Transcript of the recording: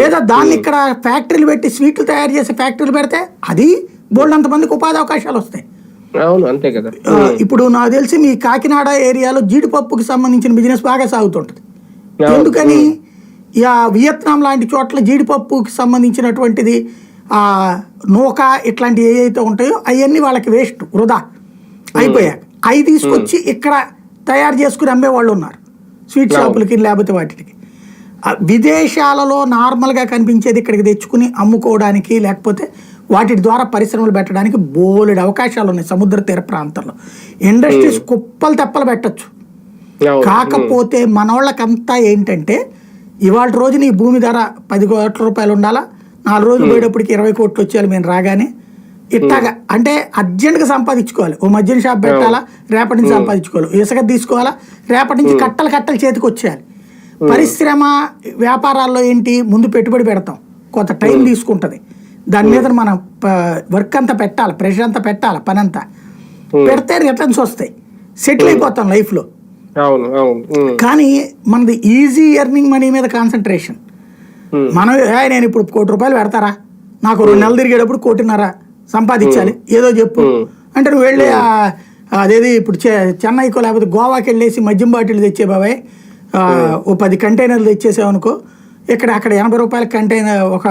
లేదా దాన్ని ఇక్కడ ఫ్యాక్టరీలు పెట్టి స్వీట్లు తయారు చేసే ఫ్యాక్టరీలు పెడితే అది బోల్డ్ అంతమందికి ఉపాధి అవకాశాలు వస్తాయి. అవును అంతే కదా. ఇప్పుడు నాకు తెలిసి మీ కాకినాడ ఏరియాలో జీడిపప్పుకి సంబంధించిన బిజినెస్ బాగా సాగుతుంటది. ఎందుకని యా వియత్నాం లాంటి చోట్ల జీడిపప్పుకి సంబంధించినటువంటిది ఆ నూక ఇట్లాంటి ఏవైతే ఉంటాయో అవన్నీ వాళ్ళకి వేస్ట్ వృధా. అయిపోయాక అవి తీసుకొచ్చి ఇక్కడ తయారు చేసుకుని అమ్మే వాళ్ళు ఉన్నారు స్వీట్ షాపులకి లేకపోతే వాటికి. విదేశాలలో నార్మల్గా కనిపించేది ఇక్కడికి తెచ్చుకుని అమ్ముకోవడానికి లేకపోతే వాటి ద్వారా పరిశ్రమలు పెట్టడానికి బోలెడు అవకాశాలు ఉన్నాయి సముద్ర తీర ప్రాంతంలో. ఇండస్ట్రీస్ కుప్పలు తెప్పలు పెట్టచ్చు. కాకపోతే మనోళ్ళకంతా ఏంటంటే ఇవాళ రోజున ఈ భూమి ధర పది కోట్ల రూపాయలు ఉండాలా? నాలుగు రోజులు పోయేటప్పటికి ఇరవై కోట్లు వచ్చేయాలి మేము రాగానే. ఇట్లాగా అంటే అర్జెంట్గా సంపాదించుకోవాలి. ఓ మద్యం షాప్ పెట్టాలా? రేపటి నుంచి సంపాదించుకోవాలి. ఇసుక తీసుకోవాలా? రేపటి నుంచి కట్టలు కట్టలు చేతికి వచ్చేయాలి. పరిశ్రమ వ్యాపారాల్లో ఏంటి? ముందు పెట్టుబడి పెడతాం. కొంత టైం తీసుకుంటుంది. దాని మీద మనం వర్క్ అంతా పెట్టాలి ప్రెషర్ అంతా పెట్టాలి పని అంతా పెడితే రిటర్న్స్ వస్తాయి. సెటిల్ అయిపోతాం లైఫ్లో. ఉమ్, కానీ మనది ఈజీ ఎర్నింగ్ మనీ మీద కాన్సన్ట్రేషన్. ఉమ్, మనం "ఏ, నేను ఇప్పుడు కోటి రూపాయలు పెడతారా? నాకు రెండు నెలలు తిరిగేటప్పుడు కోటిన్నర సంపాదించాలి. ఏదో చెప్పు. అంటే నువ్వు వెళ్ళి అదేది ఇప్పుడు చెన్నైకో లేకపోతే గోవాకి వెళ్ళేసి మద్యం బాటిల్ తెచ్చే బాబాయ్. ఓ పది కంటైనర్లు తెచ్చేసావనుకో ఇక్కడ అక్కడ ఎనభై రూపాయల కంటైనర్ ఒక